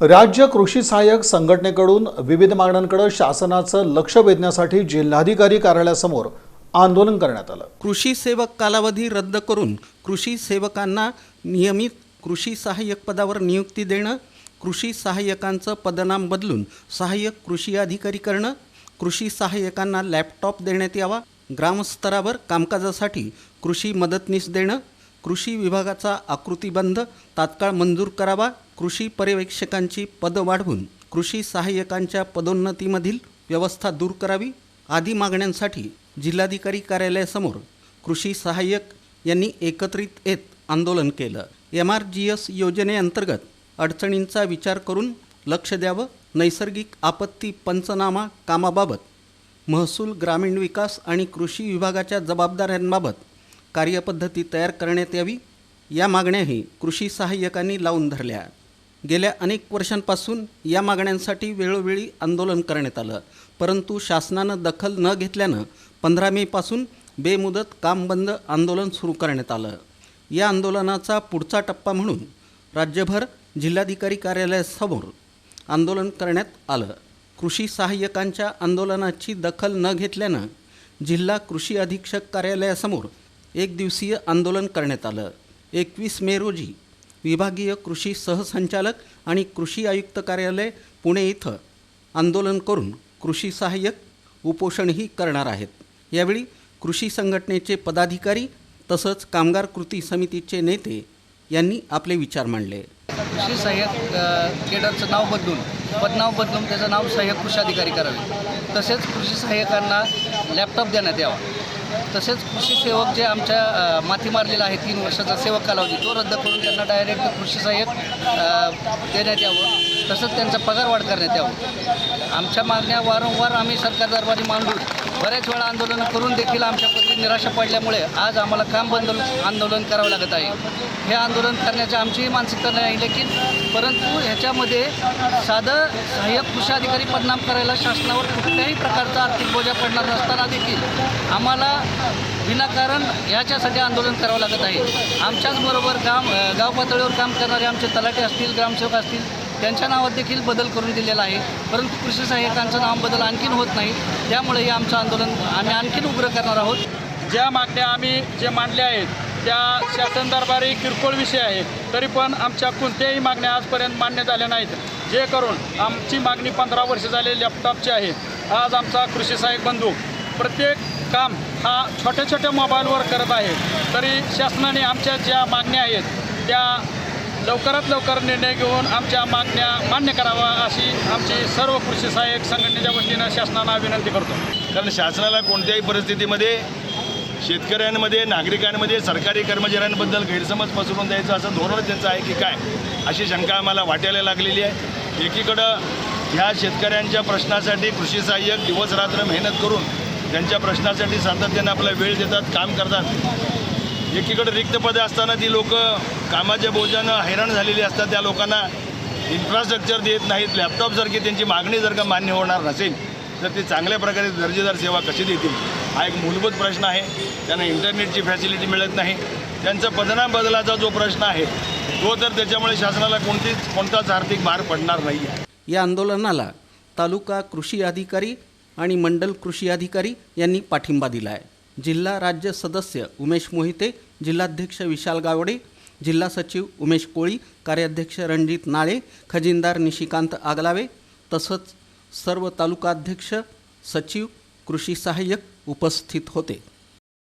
राज्य कृषी सहाय्यक संघटनेकडून विविध मागण्यांकडे शासनाचं लक्ष वेधण्यासाठी जिल्हाधिकारी कार्यालयासमोर आंदोलन करण्यात आलं. कृषी सेवक कालावधी रद्द करून कृषी सेवकांना नियमित कृषी सहाय्यक पदावर नियुक्ती देणं कृषी सहाय्यकांचं पदनाम बदलून सहाय्यक कृषी अधिकारी करणं कृषी सहाय्यकांना लॅपटॉप देण्यात यावा ग्रामस्तरावर कामकाजासाठी कृषी मदतनीस देणं कृषी विभागाचा आकृतीबंध तात्काळ मंजूर करावा कृषी पर्यवेक्षकांची पदं वाढवून कृषी सहाय्यकांच्या पदोन्नतीमधील व्यवस्था दूर करावी आदी मागण्यांसाठी जिल्हाधिकारी कार्यालयासमोर कृषी सहाय्यक यांनी एकत्रित येत आंदोलन केलं. एम आर जी एस योजनेअंतर्गत अडचणींचा विचार करून लक्ष द्यावं नैसर्गिक आपत्ती पंचनामा कामाबाबत महसूल ग्रामीण विकास आणि कृषी विभागाच्या जबाबदाऱ्यांबाबत कार्यपद्धती तयार करण्यात यावी. या मागण्याही कृषी सहाय्यकांनी लावून धरल्या. गेल्या अनेक वर्षांपासून या मागण्यांसाठी वेळोवेळी आंदोलन करण्यात आलं. परंतु शासनानं दखल न घेतल्यानं पंधरा मेपासून बेमुदत काम बंद आंदोलन सुरू करण्यात आलं. या आंदोलनाचा पुढचा टप्पा म्हणून राज्यभर जिल्हाधिकारी कार्यालयासमोर आंदोलन करण्यात आलं. कृषी सहाय्यकांच्या आंदोलनाची दखल न घेतल्यानं जिल्हा कृषी अधीक्षक कार्यालयासमोर एक दिवसीय आंदोलन करण्यात आलं. एकवीस मे रोजी विभागीय कृषी सहसंचालक आणि कृषी आयुक्त कार्यालय पुणे इथं आंदोलन करून कृषी सहाय्यक उपोषणही करणार आहेत. यावेळी कृषी संघटनेचे पदाधिकारी तसंच कामगार कृती समितीचे नेते यांनी आपले विचार मांडले. कृषी सहाय्यक केडरचं नाव बदलून पदनाव बदलून त्याचं नाव सहाय्यक कृषी अधिकारी करावे. तसेच कृषी सहाय्यकांना लॅपटॉप देण्यात यावा. तसेच कृषी सेवक जे आमच्या अ, माथी मारलेला आहे तीन वर्षाचा सेवक कालावधी तो रद्द करून त्यांना डायरेक्ट कृषी सहाय्यक देण्यात यावं. तसंच त्यांचा पगार वाढ करण्यात यावं. आमच्या मागण्या वारंवार आम्ही सरकार दरबारी मांडू. बऱ्याच वेळा आंदोलन करून देखील आमच्या पत्नी निराशा पडल्यामुळे आज आम्हाला काम बंद आंदोलन करावं लागत आहे. हे आंदोलन करण्याची आमचीही मानसिकता नाही लेकिन परंतु ह्याच्यामध्ये साधं सहाय्यक कृषी अधिकारी पदनाम करायला शासनावर कुठल्याही प्रकारचा आर्थिक बोजा पडणार नसताना देखील आम्हाला विनाकारण ह्याच्यासाठी आंदोलन करावं लागत आहे. आमच्याचबरोबर काम गाव पातळीवर काम करणारे आमचे तलाटे असतील ग्रामसेवक असतील त्यांच्या नावात देखील बदल करून दिलेला आहे. परंतु कृषी सहाय्यकांचं नाव बदल आणखीन होत नाही. त्यामुळे हे आमचं आंदोलन आम्ही आणखीन उग्र करणार आहोत. ज्या मागण्या आम्ही जे मांडल्या आहेत त्या शासन दरबारी किरकोळ विषय आहेत. तरी पण आमच्या कोणत्याही मागण्या आजपर्यंत मान्य झाल्या नाहीत. जे करून आमची मागणी पंधरा वर्ष झाले लॅपटॉपची आहे. आज आमचा कृषी सहाय्यक बंधू प्रत्येक काम हा छोट्या छोट्या मोबाईलवर करत आहे. तरी शासनाने आमच्या ज्या मागण्या आहेत त्या लवकरात लवकर निर्णय घेऊन आमच्या मागण्या मान्य करावा अशी आमची सर्व कृषी सहाय्यक संघटनेच्या वतीनं शासनाला विनंती करतो. कारण शासनाला कोणत्याही परिस्थितीमध्ये शेतकऱ्यांमध्ये नागरिकांमध्ये सरकारी कर्मचाऱ्यांबद्दल गैरसमज पसरून द्यायचं असं धोरण त्यांचं आहे की काय अशी शंका आम्हाला वाटायला लागलेली आहे. एकीकडं ह्या शेतकऱ्यांच्या प्रश्नासाठी कृषी सहाय्यक दिवस रात्र मेहनत करून त्यांच्या प्रश्नासाठी सातत्याने आपला वेळ देतात काम करतात. एकीकडे रिक्त पदे असताना ती लोक कामाच्या बोजानं हैराण झालेली असतात त्या लोकांना इन्फ्रास्ट्रक्चर देत नाहीत लॅपटॉपसारखी त्यांची मागणी जर का मान्य होणार नसेल तर ते चांगल्या प्रकारे दर्जेदार सेवा कशी देतील? हा एक मूलभूत प्रश्न आहे. त्यांना इंटरनेटची फॅसिलिटी मिळत नाही. त्यांचा पदनाम बदलाचा जो प्रश्न आहे तो तर त्याच्यामुळे शासनाला कोणतीच कोणताच आर्थिक भार पडणार नाही. आहे या आंदोलनाला तालुका कृषी अधिकारी आणि मंडल कृषी अधिकारी यांनी पाठिंबा दिला आहे जिल्हा राज्य सदस्य उमेश मोहिते जिल्हाध्यक्ष विशाल गावडे जिल्हा सचिव उमेश कोळी कार्याध्यक्ष रणजित नाळे खजिनदार निशिकांत आगलावे तसंच सर्व तालुकाध्यक्ष सचिव कृषी सहाय्यक उपस्थित होते.